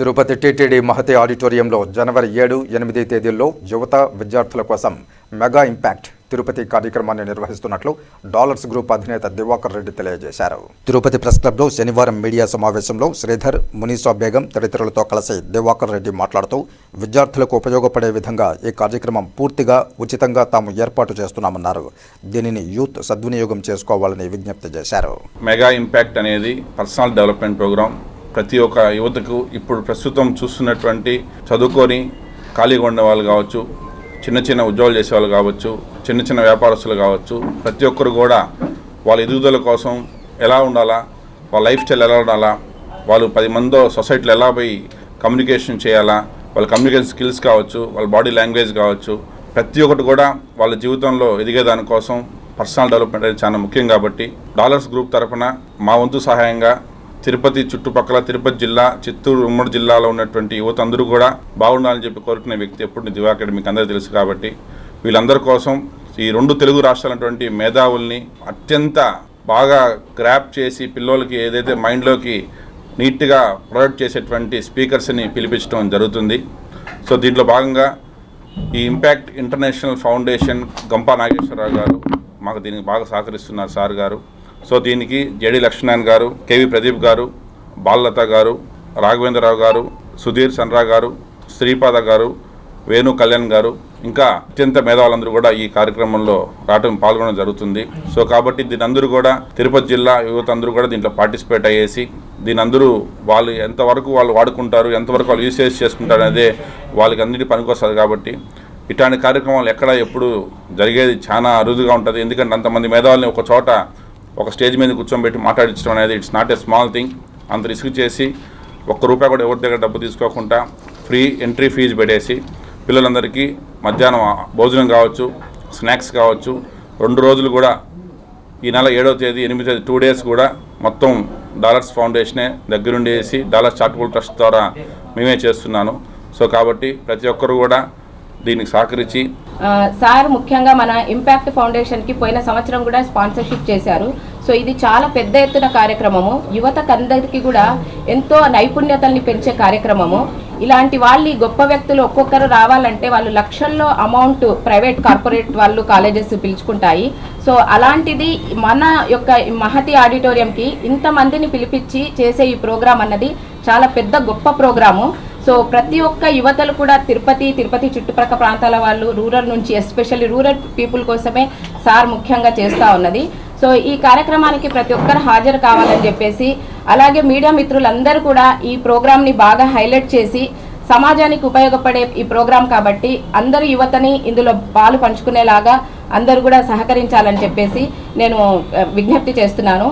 Tirupati TTD Mahathi ఆడిటోరియంలో జనవరి ఏడు ఎనిమిది తేదీల్లో యువత విద్యార్థుల కోసం మెగా ఇంపాక్ట్ తిరుపతి కార్యక్రమాన్ని నిర్వహిస్తున్నట్లు డాలర్స్ గ్రూప్ అధినేత దివాకర్ రెడ్డి తెలియజేశారు. తిరుపతి ప్రెస్ క్లబ్లో శనివారం మీడియా సమావేశంలో శ్రీధర్ మునీసా బేగం తదితరులతో కలిసి దివాకర్ రెడ్డి మాట్లాడుతూ విద్యార్థులకు ఉపయోగపడే విధంగా ఈ కార్యక్రమం పూర్తిగా ఉచితంగా తాము ఏర్పాటు చేస్తున్నామన్నారు. దీనిని యూత్ సద్వినియోగం చేసుకోవాలని విజ్ఞప్తి చేశారు. మెగా ఇంపాక్ట్ అనేది పర్సనల్ డెవలప్మెంట్ ప్రోగ్రామ్. ప్రతి ఒక్క యువతకు ఇప్పుడు ప్రస్తుతం చూస్తున్నటువంటి చదువుకొని ఖాళీగా ఉండే వాళ్ళు కావచ్చు చిన్న చిన్న ఉద్యోగాలు చేసే వాళ్ళు కావచ్చు చిన్న చిన్న వ్యాపారస్తులు కావచ్చు ప్రతి ఒక్కరు కూడా వాళ్ళ ఎదుగుదల కోసం ఎలా ఉండాలా వాళ్ళ లైఫ్ స్టైల్ ఎలా ఉండాలా వాళ్ళు పది మందితో సొసైటీలో ఎలా పోయి కమ్యూనికేషన్ చేయాలా వాళ్ళ కమ్యూనికేషన్ స్కిల్స్ కావచ్చు వాళ్ళ బాడీ లాంగ్వేజ్ కావచ్చు ప్రతి ఒక్కటి కూడా వాళ్ళ జీవితంలో ఎదిగే దానికోసం పర్సనల్ డెవలప్మెంట్ అనేది చాలా ముఖ్యం కాబట్టి డాలర్స్ గ్రూప్ తరఫున మా వంతు సహాయంగా తిరుపతి చుట్టుపక్కల తిరుపతి జిల్లా చిత్తూరు ఉమ్మడి జిల్లాలో ఉన్నటువంటి యువత అందరూ కూడా బాగుండాలని చెప్పి కోరుకునే వ్యక్తి ఎప్పుడు దివాకర్ మీకు అందరూ తెలుసు కాబట్టి వీళ్ళందరి కోసం ఈ రెండు తెలుగు రాష్ట్రాలటువంటి మేధావుల్ని అత్యంత బాగా గ్రాప్ చేసి పిల్లలకి ఏదైతే మైండ్లోకి నీట్గా ప్రొడక్ట్ చేసేటువంటి స్పీకర్స్ని పిలిపించడం జరుగుతుంది. సో దీంట్లో భాగంగా ఈ impact international foundation Gampa Nageswararao గారు మాకు దీనికి బాగా సహకరిస్తున్నారు సార్ గారు. సో దీనికి జేడి లక్ష్మణ్ గారు కేవి ప్రదీప్ గారు బాలలత గారు రాఘవేంద్రరావు గారు సుధీర్ సన్రా గారు శ్రీపాద గారు వేణు కళ్యాణ్ గారు ఇంకా అత్యంత మేధావులందరూ కూడా ఈ కార్యక్రమంలో రావడం పాల్గొనడం జరుగుతుంది. సో కాబట్టి దీని అందరూ కూడా తిరుపతి జిల్లా యువత అందరూ కూడా దీంట్లో పార్టిసిపేట్ అయ్యేసి దీని అందరూ వాళ్ళు ఎంతవరకు వాళ్ళు వాడుకుంటారు ఎంతవరకు వాళ్ళు యూసేజ్ చేసుకుంటారు అనేది వాళ్ళకి అన్నిటి పనికొస్తుంది కాబట్టి ఇట్లాంటి కార్యక్రమాలు ఎక్కడ ఎప్పుడు జరిగేది చాలా అరుదుగా ఉంటుంది. ఎందుకంటే అంతమంది మేధావుల్ని ఒక చోట ఒక స్టేజ్ మీద కూర్చోబెట్టి మాట్లాడించడం అనేది it's not a small thing అంత రిస్క్ చేసి ఒక్క రూపాయి కూడా ఎవరి దగ్గర డబ్బు తీసుకోకుండా ఫ్రీ ఎంట్రీ ఫీజు పెట్టేసి పిల్లలందరికీ మధ్యాహ్నం భోజనం కావచ్చు స్నాక్స్ కావచ్చు రెండు రోజులు కూడా ఈ నెల ఏడవ తేదీ ఎనిమిది తేదీ టూ డేస్ కూడా మొత్తం డాలర్స్ ఫౌండేషనే దగ్గరుండి వేసి డాలర్స్ చారిటబుల్ ట్రస్ట్ ద్వారా మేమే చేస్తున్నాను. సో కాబట్టి ప్రతి ఒక్కరు కూడా దీనికి సహకరించి సార్ ముఖ్యంగా మన ఇంపాక్ట్ ఫౌండేషన్కి పోయిన సంవత్సరం కూడా స్పాన్సర్షిప్ చేశారు. సో ఇది చాలా పెద్ద ఎత్తున కార్యక్రమము. యువతకందరికీ కూడా ఎంతో నైపుణ్యతల్ని పెంచే కార్యక్రమము. ఇలాంటి వాళ్ళు గొప్ప వ్యక్తులు ఒక్కొక్కరు రావాలంటే వాళ్ళు లక్షల్లో అమౌంట్ ప్రైవేట్ కార్పొరేట్ వాళ్ళు కాలేజెస్ పిలుచుకుంటాయి. సో అలాంటిది మన యొక్క మహతి ఆడిటోరియంకి ఇంతమందిని పిలిపించి చేసే ఈ ప్రోగ్రాం అన్నది చాలా పెద్ద గొప్ప ప్రోగ్రాము. సో ప్రతి ఒక్క యువతలు కూడా తిరుపతి తిరుపతి చుట్టుపక్కల ప్రాంతాల వాళ్ళు రూరల్ నుంచి ఎస్పెషల్లీ రూరల్ పీపుల్ కోసమే సార్ ముఖ్యంగా చేస్తూ ఉన్నది. సో ఈ కార్యక్రమానికి ప్రతి ఒక్కరు హాజరు కావాలని చెప్పేసి అలాగే మీడియా మిత్రులందరూ కూడా ఈ ప్రోగ్రామ్ని బాగా హైలైట్ చేసి సమాజానికి ఉపయోగపడే ఈ ప్రోగ్రాం కాబట్టి అందరు యువతని ఇందులో పాలు పంచుకునేలాగా అందరూ కూడా సహకరించాలని చెప్పేసి నేను విజ్ఞప్తి చేస్తున్నాను.